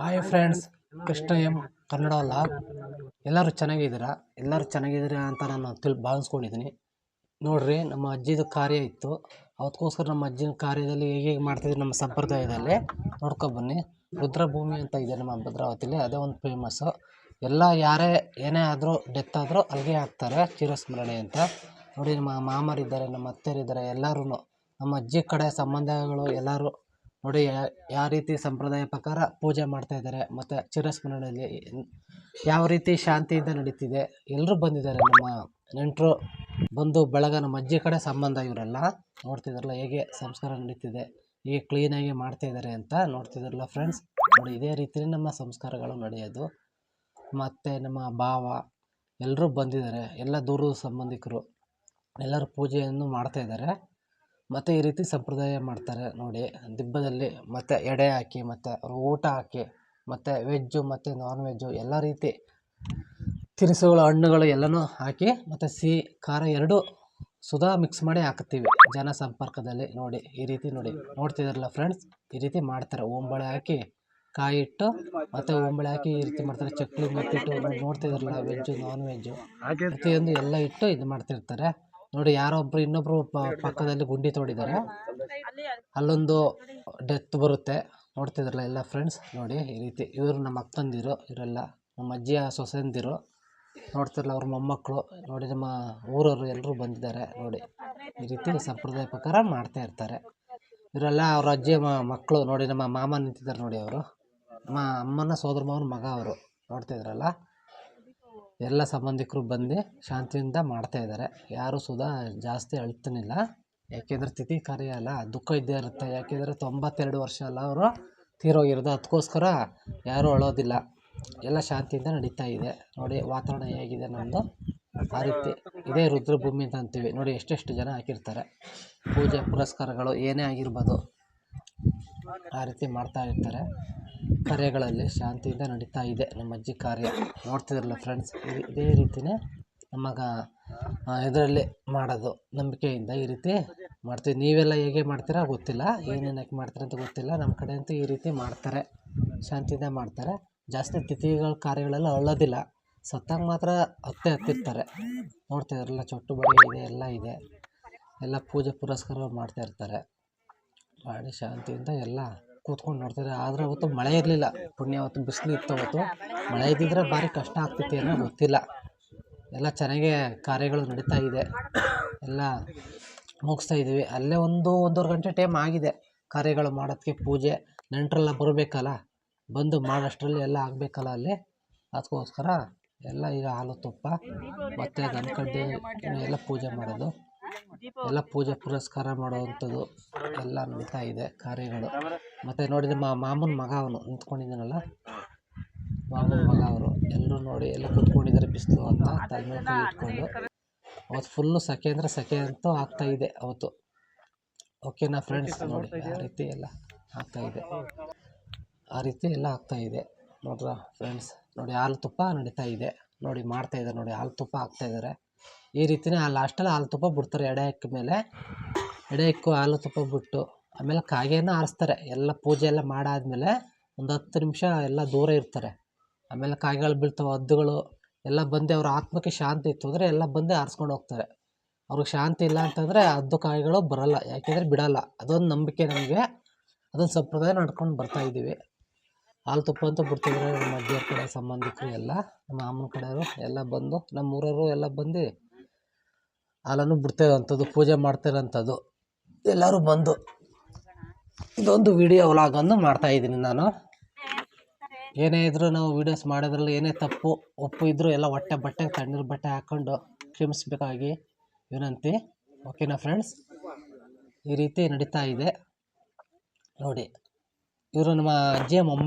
Hi friends Krishna M Kannada log ಎಲ್ಲರೂ ಚೆನ್ನಾಗಿದ್ದೀರಾ? ಎಲ್ಲರೂ ಚೆನ್ನಾಗಿದ್ದೀರಾ ಅಂತ ನಾನು ತಿಳ್, ಭಾವಿಸ್ಕೊಂಡಿದ್ದೀನಿ. ನೋಡಿರಿ, ನಮ್ಮ ಅಜ್ಜಿದು ಕಾರ್ಯ ಇತ್ತು. ಅದಕ್ಕೋಸ್ಕರ ನಮ್ಮ ಅಜ್ಜಿನ ಕಾರ್ಯದಲ್ಲಿ ಹೇಗೆ ಹೇಗೆ ಮಾಡ್ತಿದ್ರು ನಮ್ಮ ಸಂಪ್ರದಾಯದಲ್ಲಿ ನೋಡ್ಕೊಬನ್ನಿ. ರುದ್ರಭೂಮಿ ಅಂತ ಇದೆ ನಮ್ಮ ಭದ್ರಾವತಿಲಿ. ಅದೇ ಒಂದು ಫೇಮಸ್ಸು ಎಲ್ಲ ಯಾರೇ, ಏನೇ ಆದರೂ ಡೆತ್ ಆದರೂ ಅಲ್ಲಿಗೆ ಹಾಕ್ತಾರೆ. ಚಿರಸ್ಮರಣೆ ಅಂತ. ನೋಡಿ, ನಮ್ಮ ಮಾಮರಿದ್ದಾರೆ, ನಮ್ಮ ಅತ್ತೆಯರಿದ್ದಾರೆ ಎಲ್ಲರೂ ನಮ್ಮ ಅಜ್ಜಿ ಕಡೆ ಸಂಬಂಧಗಳು ಎಲ್ಲರೂ ನೋಡಿ ಯಾವ ರೀತಿ ಸಂಪ್ರದಾಯ ಪ್ರಕಾರ ಪೂಜೆ ಮಾಡ್ತಾ ಇದ್ದಾರೆ, ಮತ್ತು ಚಿರಸ್ಮರಣೆಯಲ್ಲಿ ಯಾವ ರೀತಿ ಶಾಂತಿಯಿಂದ ನಡೀತಿದೆ ಎಲ್ಲರೂ ಬಂದಿದ್ದಾರೆ, ನಮ್ಮ ನೆಂಟರು ಬಂದು ಬಳಗ ನಮ್ಮ ಅಜ್ಜಿ ಕಡೆ ಸಂಬಂಧ ಇವರೆಲ್ಲ ನೋಡ್ತಿದ್ದಾರಲ್ಲ ಹೇಗೆ ಸಂಸ್ಕಾರ ನಡೀತಿದೆ, ಹೇಗೆ ಕ್ಲೀನಾಗಿ ಮಾಡ್ತಾ ಇದ್ದಾರೆ ಅಂತ ನೋಡ್ತಿದ್ದಾರಲ್ಲ ಫ್ರೆಂಡ್ಸ್ ನೋಡಿ, ಇದೇ ರೀತಿ ನಮ್ಮ ಸಂಸ್ಕಾರಗಳು ನಡೆಯೋದು. ಮತ್ತು ನಮ್ಮ ಭಾವ ಎಲ್ಲರೂ ಬಂದಿದ್ದಾರೆ, ಎಲ್ಲ ದೂರದ ಸಂಬಂಧಿಕರು, ಎಲ್ಲರೂ ಪೂಜೆಯನ್ನು ಮಾಡ್ತಾ ಇದ್ದಾರೆ. ಮತ್ತು ಈ ರೀತಿ ಸಂಪ್ರದಾಯ ಮಾಡ್ತಾರೆ ನೋಡಿ. ದಿಬ್ಬದಲ್ಲಿ ಮತ್ತು ಎಡೆ ಹಾಕಿ, ಮತ್ತು ಊಟ ಹಾಕಿ, ಮತ್ತು ವೆಜ್ಜು ಮತ್ತು ನಾನ್ ವೆಜ್ಜು ಎಲ್ಲ ರೀತಿ ತಿನಿಸುಗಳು, ಹಣ್ಣುಗಳು ಎಲ್ಲನೂ ಹಾಕಿ, ಮತ್ತು ಸಿಹಿ, ಖಾರ ಎರಡೂ ಸುಧಾ ಮಿಕ್ಸ್ ಮಾಡಿ ಹಾಕ್ತೀವಿ ಜನ ಸಂಪರ್ಕದಲ್ಲಿ ನೋಡಿ. ಈ ರೀತಿ ನೋಡಿ. ನೋಡ್ತಿದಾರಲ್ಲ ಫ್ರೆಂಡ್ಸ್ ಈ ರೀತಿ ಮಾಡ್ತಾರೆ. ಓಂಬಳೆ ಹಾಕಿ ಕಾಯಿ ಇಟ್ಟು ಮತ್ತು ಓಂಬಳೆ ಹಾಕಿ ಈ ರೀತಿ ಮಾಡ್ತಾರೆ. ಚಕ್ಲಿ ಮತ್ತಿಟ್ಟು ನೋಡ್ತಿದಾರಲ್ಲ ವೆಜ್ಜು ನಾನ್ ವೆಜ್ಜು ಪ್ರತಿಯೊಂದು ಎಲ್ಲ ಇಟ್ಟು ಇದು ಮಾಡ್ತಿರ್ತಾರೆ. ನೋಡಿ ಯಾರೋ ಒಬ್ರು ಇನ್ನೊಬ್ರು ಪಕ್ಕದಲ್ಲಿ ಗುಂಡಿ ತೋಡಿದ್ದಾರೆ. ಅಲ್ಲೊಂದು ಡೆತ್ ಬರುತ್ತೆ. ನೋಡ್ತಿದ್ರಲ್ಲ ಎಲ್ಲ ಫ್ರೆಂಡ್ಸ್ ನೋಡಿ ಈ ರೀತಿ ಇವರು ನಮ್ಮ ಅಕ್ಕಂದಿರು, ಇವರೆಲ್ಲ ನಮ್ಮ ಅಜ್ಜಿಯ ಸೊಸೆಂದಿರು. ನೋಡ್ತಿರಲ್ಲ ಅವ್ರ ಮೊಮ್ಮಕ್ಕಳು. ನೋಡಿ ನಮ್ಮ ಊರವರು ಎಲ್ಲರೂ ಬಂದಿದ್ದಾರೆ. ನೋಡಿ ಈ ರೀತಿ ಸಂಪ್ರದಾಯ ಪ್ರಕಾರ ಮಾಡ್ತಾ ಇರ್ತಾರೆ. ಇವರೆಲ್ಲ ಅವ್ರ ಅಜ್ಜಿಯ ಮಕ್ಕಳು. ನೋಡಿ ನಮ್ಮ ಮಾಮ ನಿಂತಿದ್ದಾರೆ ನೋಡಿ ಅವರು. ನಮ್ಮ ಅಮ್ಮನ ಸೋದರ ಮಾವನ ಮಗ ಅವರು. ನೋಡ್ತಿದ್ರಲ್ಲ? ಎಲ್ಲ ಸಂಬಂಧಿಕರು ಬಂದು ಶಾಂತಿಯಿಂದ ಮಾಡ್ತಾ ಇದ್ದಾರೆ. ಯಾರು ಸುಧಾ ಜಾಸ್ತಿ ಅಳ್ತಾನಿಲ್ಲ. ಯಾಕೆಂದರೆ ತಿಥಿ ಕಾರ್ಯ ಅಲ್ಲ, ದುಃಖ ಇದ್ದೇ ಇರುತ್ತೆ. ಯಾಕೆಂದರೆ ತೊಂಬತ್ತೆರಡು ವರ್ಷ ಅಲ್ಲ, ಅವರು ತೀರೋಗಿರೋದು ಅದಕ್ಕೋಸ್ಕರ ಯಾರೂ ಅಳೋದಿಲ್ಲ. ಎಲ್ಲ ಶಾಂತಿಯಿಂದ ನಡೀತಾ ಇದೆ. ನೋಡಿ, ವಾತಾವರಣ ಹೇಗಿದೆ ನಮ್ಮದು ಆ ರೀತಿ ಇದೇ ರುದ್ರಭೂಮಿ ಅಂತ ಅಂತೀವಿ. ನೋಡಿ, ಎಷ್ಟೆಷ್ಟು ಜನ ಹಾಕಿರ್ತಾರೆ. ಪೂಜೆ ಪುರಸ್ಕಾರಗಳು ಏನೇ ಆಗಿರ್ಬೋದು. ಆ ರೀತಿ ಮಾಡ್ತಾ ಇರ್ತಾರೆ. ಕಾರ್ಯಗಳಲ್ಲಿ ಶಾಂತಿಯಿಂದ ನಡೀತಾ ಇದೆ ನಮ್ಮ ಅಜ್ಜಿ ಕಾರ್ಯ. ನೋಡ್ತಿದ್ರಲ್ಲ ಫ್ರೆಂಡ್ಸ್ ಇದೇ ರೀತಿಯೇ ನಮಗೆ ಇದರಲ್ಲಿ ಮಾಡೋದು, ನಂಬಿಕೆಯಿಂದ ಈ ರೀತಿ ಮಾಡ್ತೀವಿ. ನೀವೆಲ್ಲ ಹೇಗೆ ಮಾಡ್ತೀರಾ ಗೊತ್ತಿಲ್ಲ. ಏನೇನು ಹಾಕಿ ಮಾಡ್ತೀರಾ ಅಂತ ಗೊತ್ತಿಲ್ಲ. ನಮ್ಮ ಕಡೆ ಅಂತೂ ಈ ರೀತಿ ಮಾಡ್ತಾರೆ. ಶಾಂತಿಯಿಂದ ಮಾಡ್ತಾರೆ. ಜಾಸ್ತಿ ತಿಥಿಗಳ ಕಾರ್ಯಗಳೆಲ್ಲ ಅಳ್ಳೋದಿಲ್ಲ. ಸತ್ತಾಗ ಮಾತ್ರ ಹತ್ತೆ ಹತ್ತಿರ್ತಾರೆ. ನೋಡ್ತಿದ್ರಲ್ಲ ಚೊಟ್ಟು ಬಡಿ ಇದೆ, ಎಲ್ಲ ಇದೆ. ಎಲ್ಲ ಪೂಜೆ ಪುರಸ್ಕಾರ ಮಾಡ್ತಾ ಇರ್ತಾರೆ. ಮಾಡಿ ಶಾಂತಿಯಿಂದ ಎಲ್ಲ ಕೂತ್ಕೊಂಡು ನೋಡ್ತಾರೆ ಆದರೆ ಅವತ್ತು ಮಳೆ ಇರಲಿಲ್ಲ. ಪುಣ್ಯ ಅವತ್ತು ಬಿಸಿಲು ಇತ್ತು ಅವತ್ತು. ಮಳೆ ಇದ್ದಿದ್ರೆ ಭಾರಿ ಕಷ್ಟ ಆಗ್ತಿತ್ತು ಏನೋ ಗೊತ್ತಿಲ್ಲ. ಎಲ್ಲ ಚೆನ್ನಾಗೇ ಕಾರ್ಯಗಳು ನಡೀತಾ ಇದೆ. ಎಲ್ಲ ಮುಗಿಸ್ತಾ ಇದ್ದೀವಿ. ಅಲ್ಲೇ ಒಂದು ಒಂದೂವರೆ ಗಂಟೆ ಟೈಮ್ ಆಗಿದೆ ಕಾರ್ಯಗಳು ಮಾಡೋದಕ್ಕೆ. ಪೂಜೆ ನೆಂಟರೆಲ್ಲ ಬರಬೇಕಲ್ಲ. ಬಂದು ಮಾಡೋಷ್ಟರಲ್ಲಿ ಎಲ್ಲ ಆಗಬೇಕಲ್ಲ ಅಲ್ಲಿ. ಅದಕ್ಕೋಸ್ಕರ ಎಲ್ಲ ಈಗ ಹಾಲು ತುಪ್ಪ, ಮತ್ತು ದನಕಡ್ಡಿ ಎಲ್ಲ ಪೂಜೆ ಮಾಡೋದು. ಎಲ್ಲ ಪೂಜೆ ಪುರಸ್ಕಾರ ಮಾಡುವಂಥದ್ದು ಎಲ್ಲ ನಡೀತಾ ಇದೆ ಕಾರ್ಯಗಳು. ಮತ್ತು ನೋಡಿದ್ರೆ ಮಾ ಮಾಮನ ಮಗ ಅವನು ನಿಂತ್ಕೊಂಡಿದ್ದಾನಲ್ಲ? ಮಾಮೂನ್ ಮಗ ಅವರು. ಎಲ್ಲರೂ ನೋಡಿ ಎಲ್ಲ ಕೂತ್ಕೊಂಡಿದ್ದಾರೆ ಬಿಸಿಲು ಅಂತ ತಲೆ ಮೇಲೆ ಕೈ ಇಟ್ಕೊಂಡು. ಅವತ್ತು ಫುಲ್ಲು ಸೆಕೆ ಅಂದರೆ ಸೆಕೆ ಅಂತೂ ಆಗ್ತಾ ಇದೆ ಅವತ್ತು. ಓಕೆನಾ ಫ್ರೆಂಡ್ಸ್ ನೋಡಿ ಆ ರೀತಿ ಎಲ್ಲ ಆಗ್ತಾ ಇದೆ. ಆ ರೀತಿ ಎಲ್ಲ ಆಗ್ತಾ ಇದೆ. ನೋಡ್ರ ಫ್ರೆಂಡ್ಸ್ ನೋಡಿ ಹಾಲು ತುಪ್ಪ ನಡೀತಾ ಇದೆ. ನೋಡಿ ಮಾಡ್ತಾ ಇದ್ದಾರೆ ನೋಡಿ ಹಾಲು ತುಪ್ಪ ಹಾಕ್ತಾ ಇದ್ದಾರೆ. ಈ ರೀತಿನೇ ಆ ಲಾಸ್ಟಲ್ಲಿ ಹಾಲು ತುಪ್ಪ ಬಿಡ್ತಾರೆ ಎಡೆ ಇಕ್ಕ ಮೇಲೆ. ಎಡೆ ಇಕ್ಕು ಹಾಲು ತುಪ್ಪ ಬಿಟ್ಟು ಆಮೇಲೆ ಕಾಗೆನ ಆರಿಸ್ತಾರೆ. ಎಲ್ಲ ಪೂಜೆ ಎಲ್ಲ ಮಾಡಾದ್ಮೇಲೆ ಒಂದು ಹತ್ತು ನಿಮಿಷ ಎಲ್ಲ ದೂರ ಇರ್ತಾರೆ. ಆಮೇಲೆ ಕಾಗೆಗಳು ಬೀಳ್ತವೆ, ಹದ್ದುಗಳು ಎಲ್ಲ ಬಂದು ಅವ್ರ ಆತ್ಮಕ್ಕೆ ಶಾಂತಿ ಇತ್ತು ಅಂದರೆ ಎಲ್ಲ ಬಂದು ಆರಿಸ್ಕೊಂಡು ಹೋಗ್ತಾರೆ. ಅವ್ರಿಗೆ ಶಾಂತಿ ಇಲ್ಲ ಅಂತಂದರೆ ಹದ್ದು ಕಾಯಿಗಳು ಬರಲ್ಲ, ಯಾಕೆಂದರೆ ಬಿಡಲ್ಲ. ಅದೊಂದು ನಂಬಿಕೆ ನಮಗೆ. ಅದೊಂದು ಸಂಪ್ರದಾಯ ನಡ್ಕೊಂಡು ಬರ್ತಾ ಇದ್ದೀವಿ ಹಾಲು ತುಪ್ಪ ಅಂತೂ ಬಿಡ್ತಿದ್ರೆ ನಮ್ಮ ಅಜ್ಜಿಯವ್ರ ಕಡೆ, ಸಂಬಂಧಿಕರು ಎಲ್ಲ, ನಮ್ಮ ಮಾಮನ ಕಡೆಯವರು ಎಲ್ಲ ಬಂದು ನಮ್ಮ ಊರವರು ಎಲ್ಲ ಬಂದು ಹಾಲನ್ನು ಬಿಡ್ತಾಯಿರೋವಂಥದ್ದು ಪೂಜೆ ಮಾಡ್ತಿರೋಂಥದ್ದು ಎಲ್ಲರೂ ಬಂದು ಇದೊಂದು ವಿಡಿಯೋ ವ್ಲಾಗನ್ನು ಮಾಡ್ತಾ ಇದ್ದೀನಿ ನಾನು. ಏನೇ ಇದ್ರೂ ನಾವು ವೀಡಿಯೋಸ್ ಮಾಡೋದ್ರಲ್ಲಿ ಏನೇ ತಪ್ಪು, ಒಪ್ಪು ಇದ್ದರೂ ಎಲ್ಲ ಹೊಟ್ಟೆ ಬಟ್ಟೆ, ತಣ್ಣೀರು ಬಟ್ಟೆ ಹಾಕ್ಕೊಂಡು ಕ್ಷಮಿಸಬೇಕಾಗಿ ವಿನಂತಿ. ಓಕೆನಾ ಫ್ರೆಂಡ್ಸ್ ಈ ರೀತಿ ನಡೀತಾ ಇದೆ. ನೋಡಿ, ಇವರು ನಮ್ಮ ಅಜ್ಜಿಯ ಮೊಮ್ಮ